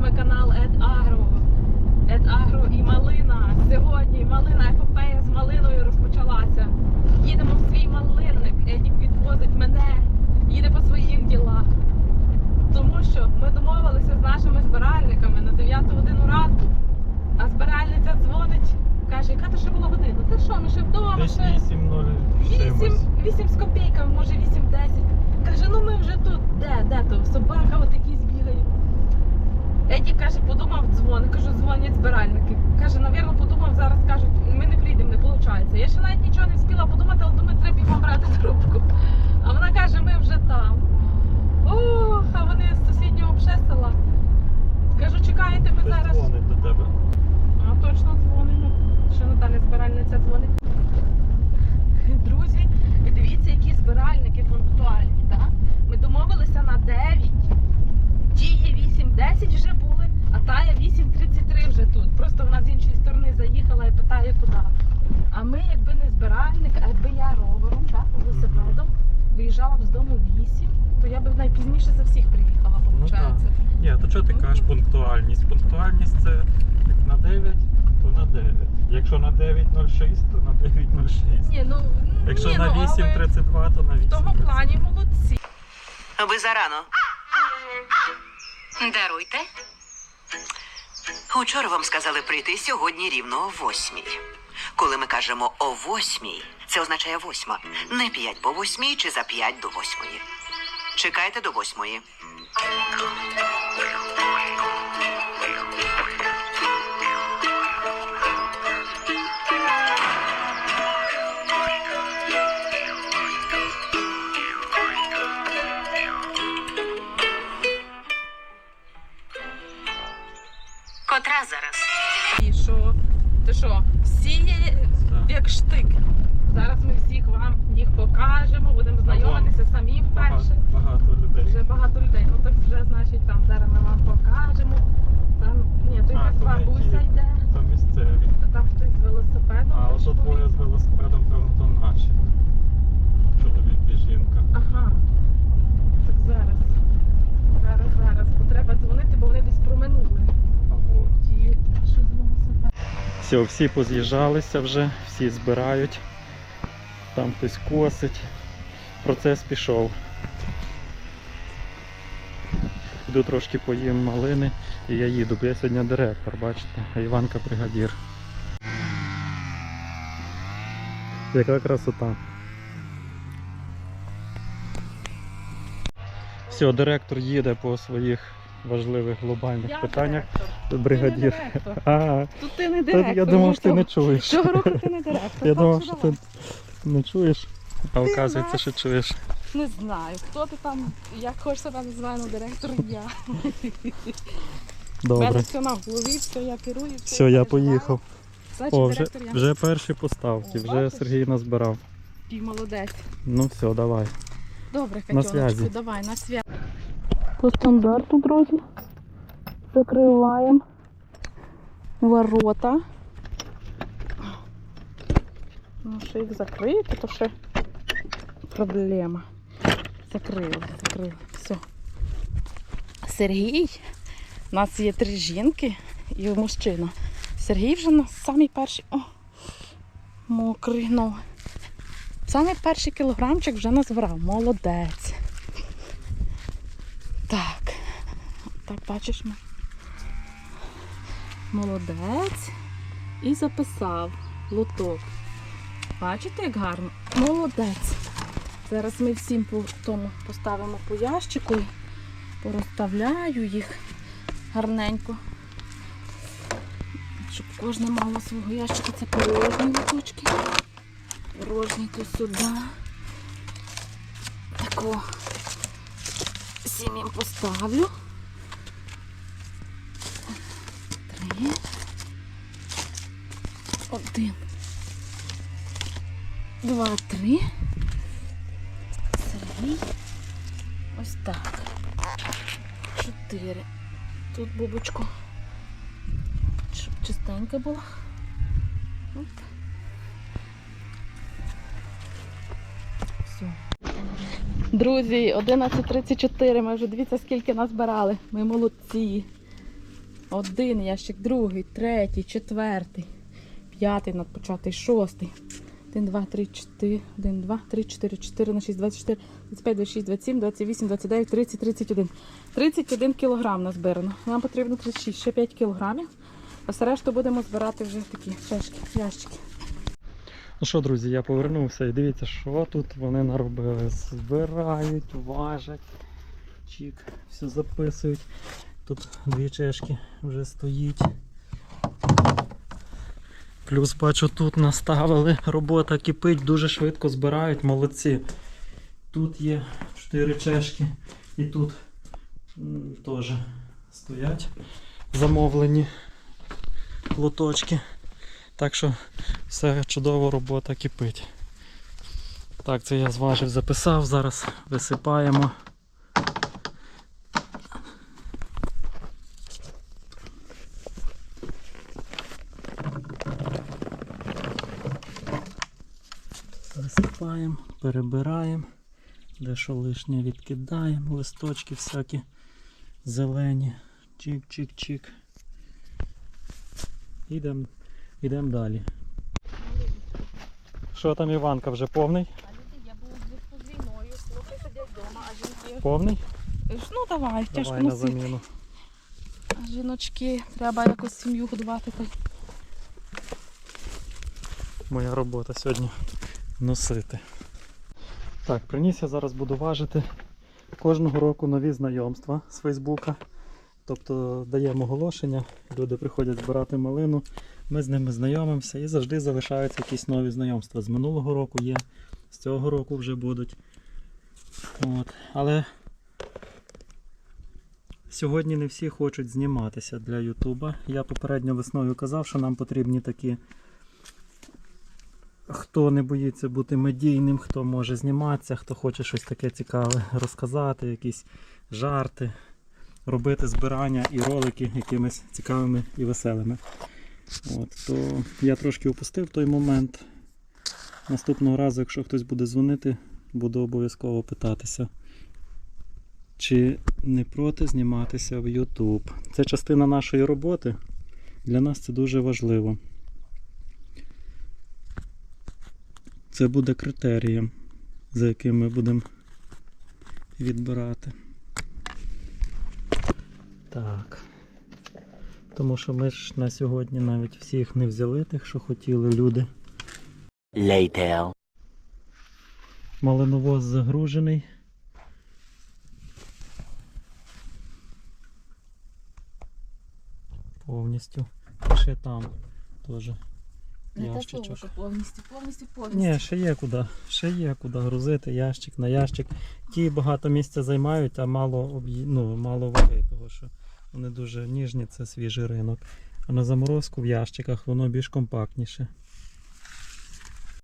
вами канал Ед Агро. Ед Агро і малина. Сьогодні малина епопея з малиною розпочалася. Їдемо в свій малинник. Едік відвозить мене, їде по своїх ділах. Тому що ми домовилися з нашими збиральниками на 9 годину ранку. А збиральниця дзвонить, каже, яка то ще була година? Та що, ми ще вдома, Десь ще 8-0 8, 8 з копійками, може 8-10. Каже, ну ми вже тут. Де, де то? Собака от якийсь бігає. Еді каже, подумав, дзвони. Кажу, дзвонять збиральники. Каже, навірно, подумав, зараз кажуть, ми не прийдемо, не виходить. Я ще навіть нічого не встигла подумати, але думаю, треба бігом брати трубку. А вона каже, ми вже там. Ох, а вони з сусіднього пшесела. села. Кажу, чекайте, ми зараз. дзвонить до тебе. А точно дзвонимо. Що Наталя збиральниця дзвонить. Друзі, дивіться, які збиральники пунктуальні. Так? Ми домовилися на 9. Ті є 8.10 вже були, а та є 8.33 вже тут. Просто вона з іншої сторони заїхала і питає, куди. А ми, якби не збиральник, а якби я ровером, так, велосипедом, виїжджала б з дому 8, то я б найпізніше за всіх приїхала, Ну, виходить. так. Ні, то чого ти Ну. кажеш пунктуальність? Пунктуальність це як на 9, то на 9. Якщо на 9.06, то на 9.06. Ні, ну, Якщо ні, на ну, але 8.32, то на 8.32. В тому плані молодці. Ви зарано. Даруйте. Учора вам сказали прийти сьогодні рівно о восьмій. Коли ми кажемо о восьмій, це означає восьма. Не п'ять по восьмій чи за п'ять до восьмої. Чекайте до восьмої. Як штик. Зараз ми всіх вам їх покажемо, будемо знайомитися самі Багато, вперше. багато людей. Вже багато людей. Ну так вже значить там зараз ми вам покажемо. Там ні, то А, якась то не бабуся ті. йде, То місцеві. а там хтось з велосипедом. А ото пішов. двоє з велосипедом, певно, то наші. Чоловік і жінка. Ага. Так зараз. Зараз, зараз. Бо треба дзвонити, бо вони десь проминули. А от. Ті, що з велосипедом. Все, всі поз'їжджалися вже, всі збирають. Там хтось косить. Процес пішов. Йду трошки поїм малини і я їду, бо я сьогодні директор, бачите, а Іванка бригадір. Яка красота. Все, директор їде по своїх важливих глобальних Я питаннях. директор. Бригадір. Ти не директор. А, Тут ти не директор. я думав, що ти не чуєш. Цього року ти не директор. Я думав, що ти не чуєш, а оказується, що чуєш. Не знаю, хто ти там, як хочеш себе називає, але директор я. Мене Добре. все на голові, все я керую. Все, Все, я поїхав. Значить, О, вже, директор я. вже перші поставки, О, вже бачиш? Сергій назбирав. Пів молодець. Ну все, давай. Добре, На Катюночку, давай, на зв'язі. По стандарту, друзі, закриваємо ворота. Ну, що їх закрити, то ще проблема. Закрили, закрили. Все. Сергій. У нас є три жінки і мужчина. Сергій вже на самий перший. О, мокрий, ну. Самий перший кілограмчик вже назбирав. Молодець. Так. Так, бачиш ми. Молодець. І записав лоток. Бачите, як гарно? Молодець. Зараз ми всім по тому поставимо по ящику і порозставляю їх гарненько. Щоб кожна мала свого ящика. Це порожні лоточки. Порожні то сюди. Тако. Сім їм поставлю. Три. Один. Два, три. Сергій. Ось так. Чотири. Тут бубочку. Щоб чистенька була. Оп. Все. Друзі, 11.34. Ми вже дивіться, скільки нас збирали. Ми молодці. Один ящик, другий, третій, четвертий, п'ятий надпочатий, шостий. 1, 2, 3, 4, 1, 2, 3, 4, 4 на 6, 24, 25, 26, 27, 28, 29, 30, 31. 31 кілограм назбирано. Нам потрібно 36, ще 5 кілограмів. А все решту будемо збирати вже такі чашки, ящики. Ну що, друзі, я повернувся і дивіться, що тут вони наробили. Збирають, важать. Чік, все записують. Тут дві чешки вже стоїть. Плюс бачу, тут наставили, робота кипить, дуже швидко збирають, молодці. Тут є 4 чешки і тут теж стоять замовлені лоточки. Так що все чудово, робота кипить. Так, це я зважив, записав, зараз висипаємо. Висипаємо, перебираємо, де що лишнє відкидаємо, листочки всякі зелені. Чик-чик-чик. Ідемо Ідемо далі. Що там Іванка вже повний? А люди, я був зв'язку з війною, хлопці сидять вдома, а жінки. Повний? Ну давай, тяжко Давай на носити. заміну. А жіночки, треба якось сім'ю годувати. Моя робота сьогодні носити. Так, приніс я зараз буду важити кожного року нові знайомства з Фейсбука. Тобто даємо оголошення, люди приходять збирати малину, ми з ними знайомимося і завжди залишаються якісь нові знайомства. З минулого року є, з цього року вже будуть. От. Але сьогодні не всі хочуть зніматися для Ютуба. Я попередньо весною казав, що нам потрібні такі Хто не боїться бути медійним, хто може зніматися, хто хоче щось таке цікаве розказати, якісь жарти, робити збирання і ролики якимись цікавими і веселими. От, то я трошки упустив той момент. Наступного разу, якщо хтось буде дзвонити, буду обов'язково питатися, чи не проти зніматися в YouTube. Це частина нашої роботи. Для нас це дуже важливо. Це буде критерієм, за яким ми будемо відбирати. Так. Тому що ми ж на сьогодні навіть всіх не взяли тих, що хотіли люди. Later. Малиновоз загружений. Повністю. Ще там теж. Ящичок. повністю, повністю, повністю. Ні, ще є куди. Ще є куди грузити ящик на ящик. Ті багато місця займають, а мало об'ї... ну, мало ваги, тому що вони дуже ніжні, це свіжий ринок. А на заморозку в ящиках воно більш компактніше.